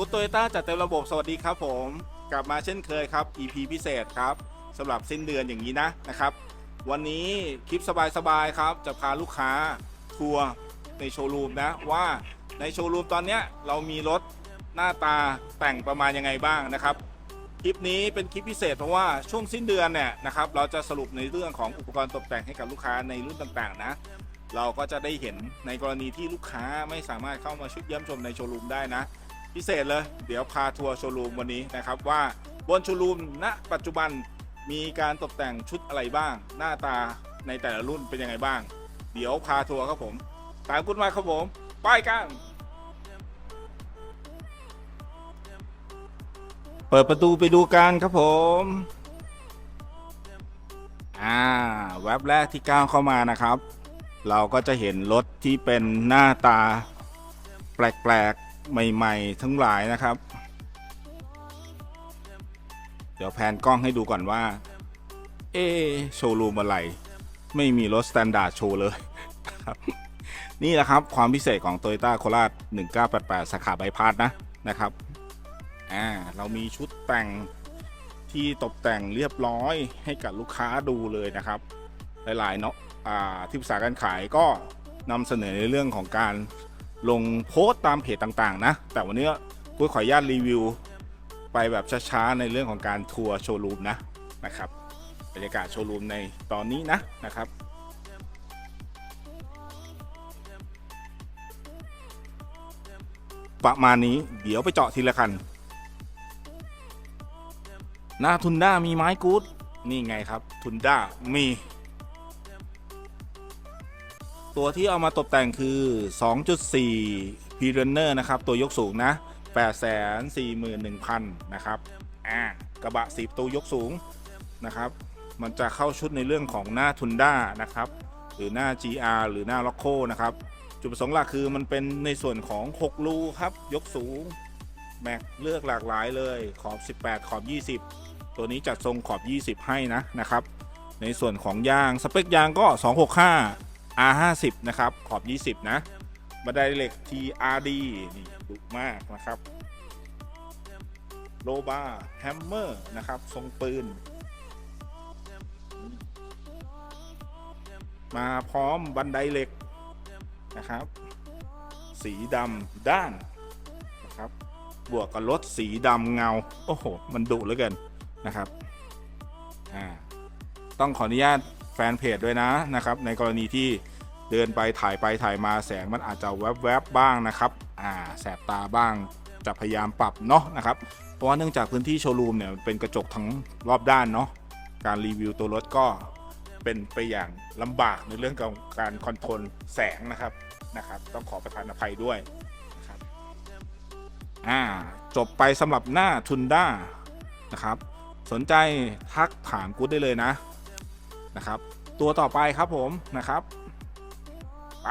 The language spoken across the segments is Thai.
กูโตโยต้าจัดเต็มระบบสวัสดีครับผม กลับมาเช่นเคยครับ EP พิเศษครับสำหรับสิ้นเดือนอย่างนี้นะนะครับ วันนี้คลิปสบายๆครับ จะพาลูกค้าทัวร์ในโชว์รูมนะว่าในโชว์รูมตอนเนี้ยเรามีรถหน้าตาแต่งประมาณยังไงบ้างนะครับ คลิปนี้เป็นคลิปพิเศษเพราะว่าช่วงสิ้นเดือนเนี่ยนะครับเราจะสรุปในเรื่องของอุปกรณ์ตกแต่งให้กับลูกค้าในรุ่นต่างๆนะเราก็จะได้เห็นในกรณีที่ลูกค้าไม่สามารถเข้ามาชุดเยี่ยมชมในโชว์รูมได้นะ พิเศษเลย เดี๋ยวพาทัวร์โชว์รูมวันนี้นะครับว่าบนโชว์รูมณปัจจุบันมีการตกแต่งชุดอะไรบ้าง หน้าตาในแต่ละรุ่นเป็นยังไงบ้าง เดี๋ยวพาทัวร์ครับผม ตามคุณมาครับผมไปกันเปิดประตูไปดูกันครับผมอ่าแว็บแรกที่ก้าวเข้ามานะครับ เราก็จะเห็นรถที่เป็นหน้าตาแปลก ใหม่ๆ ทั้งหลายนะครับ เดี๋ยวแพนกล้องให้ดูก่อนว่า เอโชว์รูมอะไร ไม่มีรถสแตนดาร์ดโชว์เลยครับนี่แหละครับ ความพิเศษของ Toyota c o r a 1988 สาขาบายพาสนะนะครับอ่าเรามีชุดแต่งที่ตกแต่งเรียบร้อยให้กับลูกค้าดูเลยนะครับ หลายๆเนาะที่ปรึกษาการขายก็นำเสนอในเรื่องของการ ลงโพสต์ตามเพจต่างๆ นะ แต่วันนี้กูขออนุญาตรีวิว ไปแบบช้าๆ ในเรื่องของการทัวร์โชว์รูมนะนะครับบรรยากาศโชว์รูมในตอนนี้นะนะครับประมาณนี้เดี๋ยวไปเจาะทีละคัน หน้าทุนด้ามีไม้กู๊ดนี่ไงครับ ทุนด้ามี ตัวที่เอามาตกแต่งคือ 2.4 p r u n n e r นะครับ ตัวยกสูงนะ 841,000 นะครับอ่ากระบะสีประตูยกสูงนะครับ มันจะเข้าชุดในเรื่องของหน้าทุนด้านะครับ หรือหน้า GR หรือหน้าล็อกโคนะครับ จุดประสงค์หลักคือมันเป็นในส่วนของ6รูครับ ยกสูง แม็กเลือกหลากหลายเลย ขอบ 18 ขอบ 20 ตัวนี้จัดทรงขอบ 20 ให้นะนะครับ ในส่วนของยาง สเปคยางก็ 265 R50 นะครับ ขอบ 20 นะบันไดเหล็ก TRD นี่ดุมากนะครับโลบาแฮมเมอร์นะครับ ทรงปืน มาพร้อมบันไดเหล็กนะครับ สีดำด้านนะครับ บวกกับรถสีดำเงา โอ้โห มันดุเหลือเกินนะครับ อ่า ต้องขออนุญาต ฟนเพจด้วยนะนะครับ ในกรณีที่เดินไปถ่ายไปถ่ายมาแสงมันอาจจะแวบๆบบ้างนะครับอ่าแสบตาบ้างจะพยายามปรับเนาะนะครับ เพราะว่าเนื่องจากพื้นที่โชว์รูมเนี่ยเป็นกระจกทั้งรอบด้านเนาะการรีวิวตัวรถก็เป็นไปอย่างลำบากในเรื่องของการคอนโทรลแสงนะครับนะครับ ต้องขอประทานอภัยด้วยนะครับอ่าจบไปสำหรับหน้าทุนด้านะครับ สนใจทักถามกูได้เลยนะ นะครับ ตัวต่อไปครับผมนะครับไป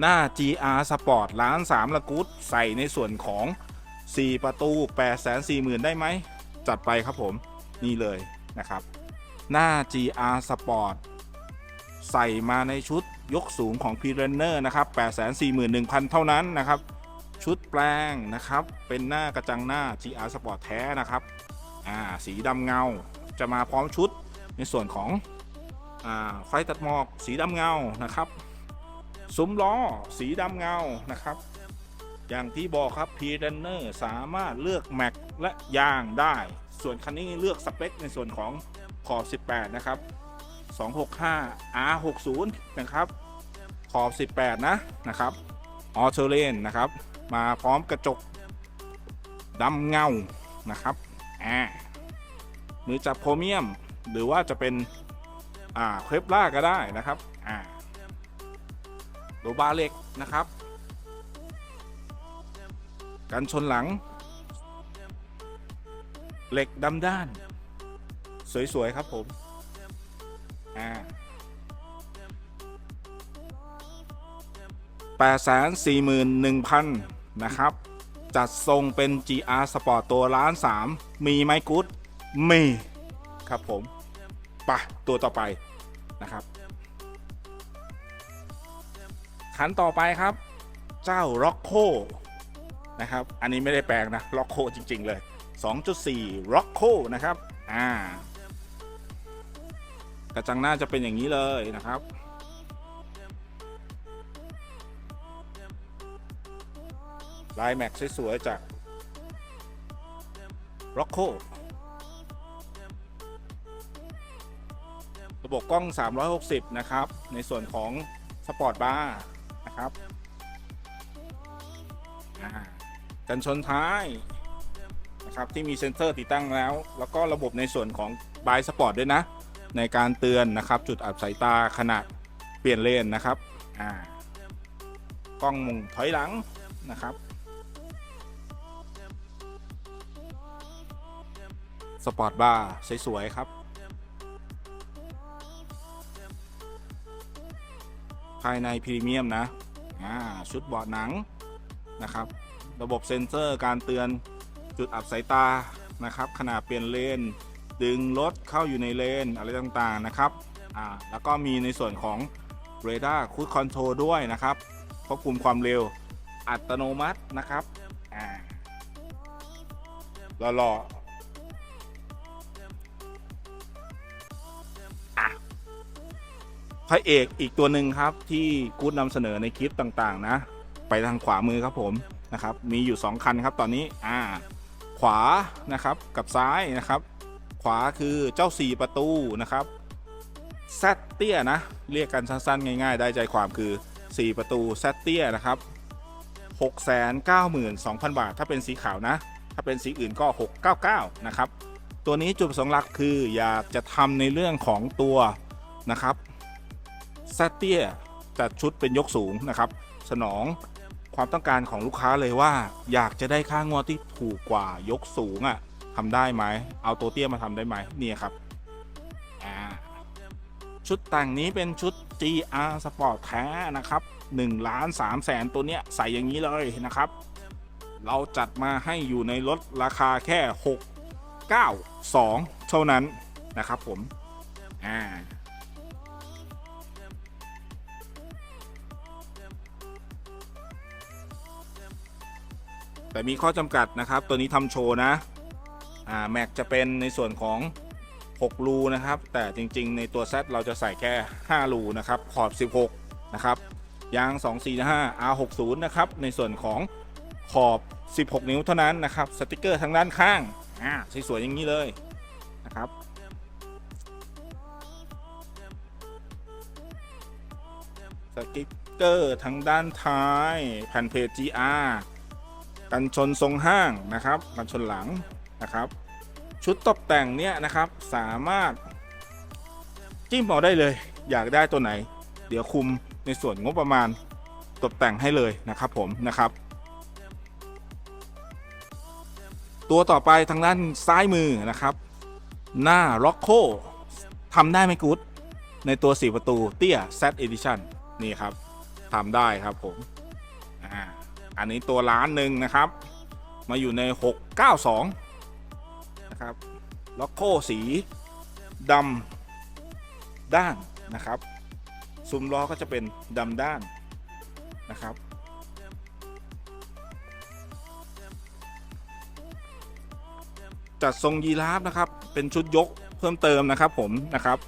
หน้า GR Sport ล้าน3ละกูดใส่ในส่วนของ 4 ประตู 8 4 0 0 0 0 ได้ไหม จัดไปครับผมนี่เลยนะครับ หน้า GR Sport ใส่มาในชุดยกสูงของ p r e n n e r นะครับ841,000 เท่านั้นนะครับ ชุดแปลงนะครับ เป็นหน้ากระจังหน้า GR Sport แท้นะครับ อ่า สีดำเงา จะมาพร้อมชุดในส่วนของอไฟตัดหมอกสีดำเงานะครับซุ้มล้อสีดำเงานะครับ อย่างที่บอกครับ p r e n n e r สามารถเลือกแม็กและยางได้ ส่วนคันนี้เลือกสเปคในส่วนของขอบ 18 นะครับ 265 R60 นะครับขอบ 18 นะนะครับออโตเลนนะครับ มาพร้อมกระจกดำเงานะครับอ่า มือจับโพรเมียม หรือว่าจะเป็นอ่าเคลปล่าก็ได้นะครับโลบาเล็กนะครับ กันชนหลัง เหล็กดำด้าน สวย ๆ ครับผมอ่า841,000นนะครับ จัดทรงเป็น GR Sport ตัวล้าน3มีไหมกู๊ด มีครับผมปะตัวต่อไปนะครับคันต่อไปครับ เจ้า r o c c o นะครับ อันนี้ไม่ได้แปลงนะล็อกโคจริง ๆ เลย 2.4ล็อกโคนะครับ อ่ากระจังหน้าจะเป็นอย่างนี้เลยนะครับลายแม็กสวยๆจากล็อกโค ระบบกล้อง 360 นะครับ ในส่วนของสปอร์ตบาร์นะครับอ่ากันชนท้ายนะครับที่มีเซ็นเซอร์ติดตั้งแล้ว แล้วก็ระบบในส่วนของบายสปอร์ตด้วยนะ ในการเตือนนะครับ จุดอับสายตาขณะเปลี่ยนเลนนะครับอ่ากล้องมุงถอยหลังนะครับ สปอร์ตบาร์สวยๆครับายในพรีเมียมนะชุดเบาะหนังนะครับ ระบบเซ็นเซอร์การเตือนจุดอับสายตานะครับขณะเปลี่ยนเลน ดึงรถเข้าอยู่ในเลนอะไรต่างๆนะครับแล้วก็มีในส่วนของ r a d a r Cruise Control ด้วยนะครับควบคุมความเร็วอัตโนมัตินะครับหล่อ พระเอกอีกตัวหนึ่งครับที่กู๊ดนำเสนอในคลิปต่างๆ นะ ไปทางขวามือครับผมนะครับ มีอยู่ 2 คันครับตอนนี้อ่าขวานะครับกับซ้ายนะครับ ขวาคือเจ้า 4 ประตูนะครับแซตเตี้ยนะ เรียกกันสั้นๆ ง่าย ๆ ได้ใจความคือ 4 ประตูแซตเตี้ยนะครับ692,000 บาท ถ้าเป็นสีขาวนะ ถ้าเป็นสีอื่นก็ 699 นะครับ ตัวนี้จุดประสงค์หลักคืออยากจะทำในเรื่องของตัวนะครับ แซตเตียจัดชุดเป็นยกสูงนะครับ สนองความต้องการของลูกค้าเลยว่า อยากจะได้ค่างวดที่ถูกกว่ายกสูงอะ่ะทำได้ไหมเอาตัวเตี้ยมาทำได้ไหมนี่ครับชุดแต่งนี้เป็นชุด GR Sport แท้นะครับ1ล้าน3แสนตัวเนี้ยใส่อย่างนี้เลยนะครับ เราจัดมาให้อยู่ในรถราคาแค่ 6 9 2 เท่านั้นนะครับผม อ่า แต่มีข้อจำกัดนะครับ ตัวนี้ทำโชว์นะอ่าแม็กจะเป็นในส่วนของ6รูนะครับ แต่จริงๆ ในตัว Z เราจะใส่แค่5รูนะครับ ขอบ 16 นะครับยาง 245 R60 นะครับ ในส่วนของขอบ 16 นิ้วเท่านั้นนะครับ สติกเกอร์ทางด้านข้าง อ่า สวยๆ อย่างนี้เลยนะครับ สติกเกอร์ทางด้านท้ายแผ่นเพจ GR กันชนทรงห้างนะครับกันชนหลังนะครับ ชุดตกแต่งเนี่ยนะครับสามารถจิ้มเอาได้เลยอยากได้ตัวไหน เดี๋ยวคุมในส่วนงบประมาณตกแต่งให้เลยนะครับผมนะครับ ตัวต่อไปทางด้านซ้ายมือนะครับ หน้า r o c โ o ทำได้ไหมกู๊ดในตัว 4 ประตูเตี้ย Z Edition นี่ครับทำได้ครับผมอ่า อันนี้ตัวล้านหนึ่งนะครับ มาอยู่ใน 692 นะครับล็อกโคสีดำด้านนะครับซุ้มล้อก็จะเป็นดำด้านนะครับ จัดทรงยีราฟนะครับ เป็นชุดยกเพิ่มเติมนะครับผมนะครับ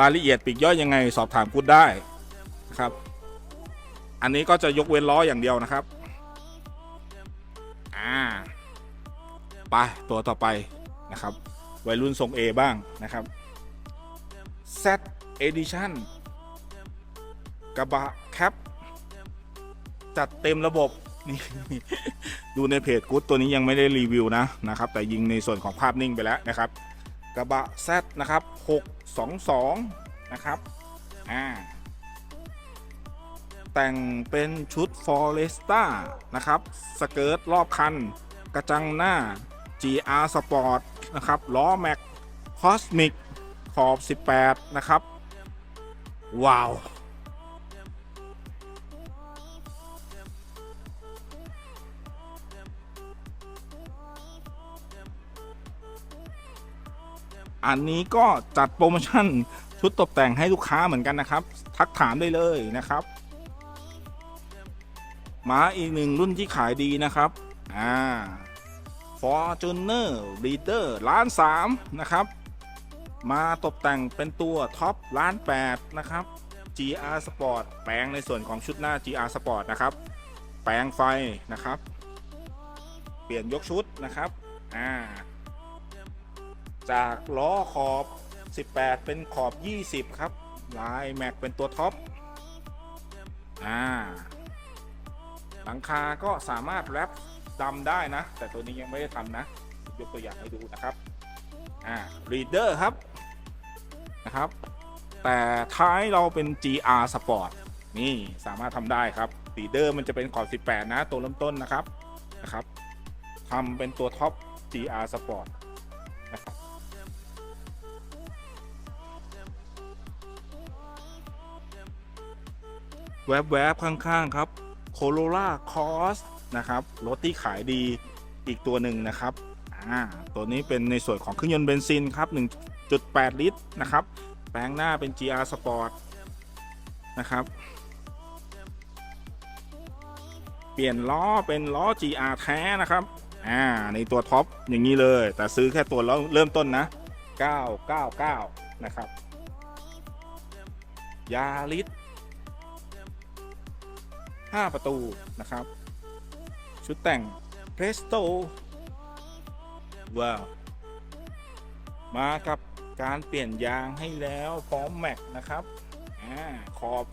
รายละเอียดปีกย่อยยังไงสอบถามพูดได้นะครับ อันนี้ก็จะยกเว้นล้ออย่างเดียวนะครับ ไปตัวต่อไปนะครับ วัยรุ่นทรง A บ้างนะครับ Z Edition กระบะแคปจัดเต็มระบบนี่ดูในเพจกู๊ดตัวนี้ยังไม่ได้รีวิวนะนะครับ แต่ยิงในส่วนของภาพนิ่งไปแล้วนะครับ กระบะ Z นะครับ622 นะครับอ่าแต่งเป็นชุด Foresta นะครับ สเกิร์ตรอบคัน กระจังหน้า GR Sport นะครับล้อแม็ก Cosmic ขอบ 18 นะครับ ว้าว อันนี้ก็จัดโปรโมชั่นชุดตกแต่งให้ลูกค้าเหมือนกันนะครับ ทักถามได้เลยนะครับมาอีกหนึ่งรุ่นที่ขายดีนะครับ อ่า Fortuner Leader ล้านสามนะครับ มาตกแต่งเป็นตัวท็อปล้านแปดนะครับ GR Sport แปลงในส่วนของชุดหน้า GR Sport นะครับ แปลงไฟนะครับ เปลี่ยนยกชุดนะครับอ่าจากล้อขอบ 18 เป็นขอบ 20 ครับ ลายแม็กเป็นตัวท็อป อ่า หลังคาก็สามารถแรป ดำได้นะ แต่ตัวนี้ยังไม่ได้ทำนะ ยกตัวอย่างให้ดูนะครับอ่ารีดเดอร์ครับนะครับ แต่ท้ายเราเป็น GR Sport นี่สามารถทำได้ครับรีดเดอร์มันจะเป็นขอบ 18 นะ ตัวเริ่มต้นนะครับนะครับทำเป็นตัวท็อป GR Sport นะครับแวบๆข้างๆครับ Corolla Cross นะครับรถที่ขายดีอีกตัวหนึ่งนะครับตัวนี้เป็นในส่วนของเครื่องยนต์เบนซินครับ 1.8 ลิตรนะครับ แปลงหน้าเป็น GR Sport นะครับ เปลี่ยนล้อเป็นล้อ GR แท้นะครับ อ่า ในตัวท็อปอย่างนี้เลย แต่ซื้อแค่ตัวเริ่มต้นนะ 999 นะครับ ยาริส5ประตูนะครับ ชุดแต่งเพรสโตว้าว มากับการเปลี่ยนยางให้แล้วพร้อมแม็กนะครับอขอบ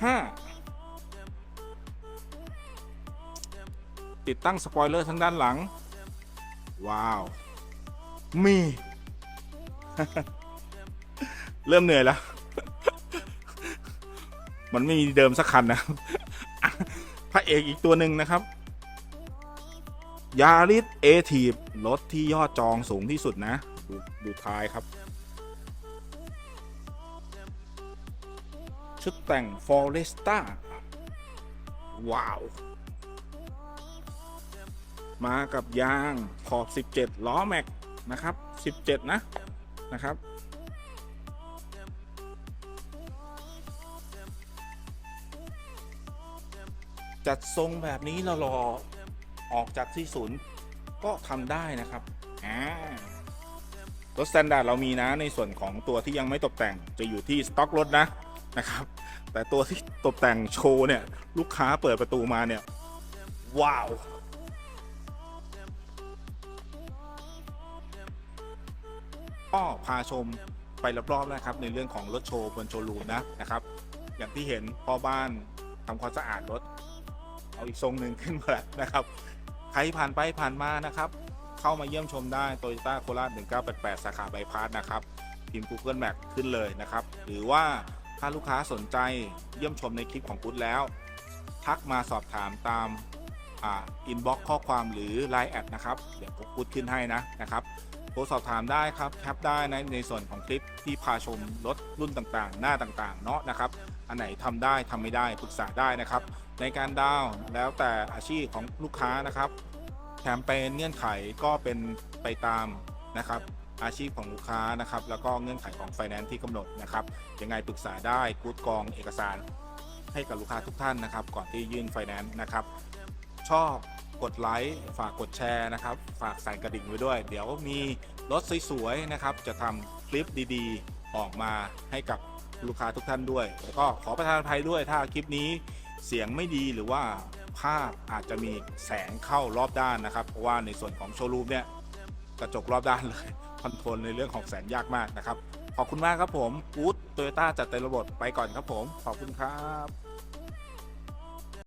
15 ติดตั้งสปอยเลอร์ทั้งด้านหลัง ว้าว มี เริ่มเหนื่อยแล้ว มันไม่มีเดิมสักคันนะ พระเอกอีกตัวหนึ่งนะครับยาริสเอทีฟรถที่ยอดจองสูงที่สุดนะ ดูดูท้ายครับ ชุดแต่ง Foresta ว้าว มากับยางขอบ 17 ล้อ แม็ก นะครับ 17 นะ นะครับ จัดทรงแบบนี้เรารอออกจากที่ศูนย์ก็ทำได้นะครับอ่ารถสแตนดาร์ดเรามีนะในส่วนของตัวที่ยังไม่ตกแต่งจะอยู่ที่สต็อกรถนะนะครับ แต่ตัวที่ตกแต่งโชว์เนี่ยลูกค้าเปิดประตูมาเนี่ย ว้าวก็พาชมไปรอบๆนะครับ ในเรื่องของรถโชว์บนโชว์รูมนะนะครับ อย่างที่เห็นพ่อบ้านทำความสะอาดรถ เอาอีกทรงหนึ่งขึ้นมานะครับ ใครผ่านไปผ่านมานะครับ เข้ามาเยี่ยมชมได้ Toyota โคราช1988 สาขาบายพาสนะครับพิมพ์ Google Map ขึ้นเลยนะครับ หรือว่าถ้าลูกค้าสนใจเยี่ยมชมในคลิปของพุทธแล้ว ทักมาสอบถามตามอ่าอินบ็อกข้อความหรือ Line แอดนะครับ เดี๋ยวผมพุทธขึ้นให้นะนะครับ รสอบถามได้ครับแคปได้ในในส่วนของคลิปที่พาชมรถรุ่นต่างๆ หน้าต่างๆ เนาะนะครับอันไหนทำได้ทำไม่ได้ปรึกษาได้นะครับ ในการดาวแล้วแต่อาชีพของลูกค้านะครับแคมเปญเงื่อนไขก็เป็นไปตามนะครับอาชีพของลูกค้านะครับแล้วก็เงื่อนไขของไฟแนนซ์ที่กำหนดนะครับยังไงปรึกษาได้กูดกองเอกสารให้กับลูกค้าทุกท่านนะครับ ก่อนที่ยื่นไฟแนนซ์นะครับ ชอบ กดไลค์ฝากกดแชร์นะครับ ฝากสั่นกระดิ่งไว้ด้วย เดี๋ยวมีรถสวยๆนะครับ จะทำคลิปดีๆ ออกมาให้กับลูกค้าทุกท่านด้วย แล้วก็ขอประทานอภัยด้วยถ้าคลิปนี้เสียงไม่ดีหรือว่าภาพอาจจะมีแสงเข้ารอบด้านนะครับ เพราะว่าในส่วนของโชว์รูมเนี่ยกระจกรอบด้านเลยคอนโทรลในเรื่องของแสงยากมากนะครับ ขอบคุณมากครับผมกู๊ดโตโยต้าจัดเต็มระบบไปก่อนครับผม ขอบคุณครับ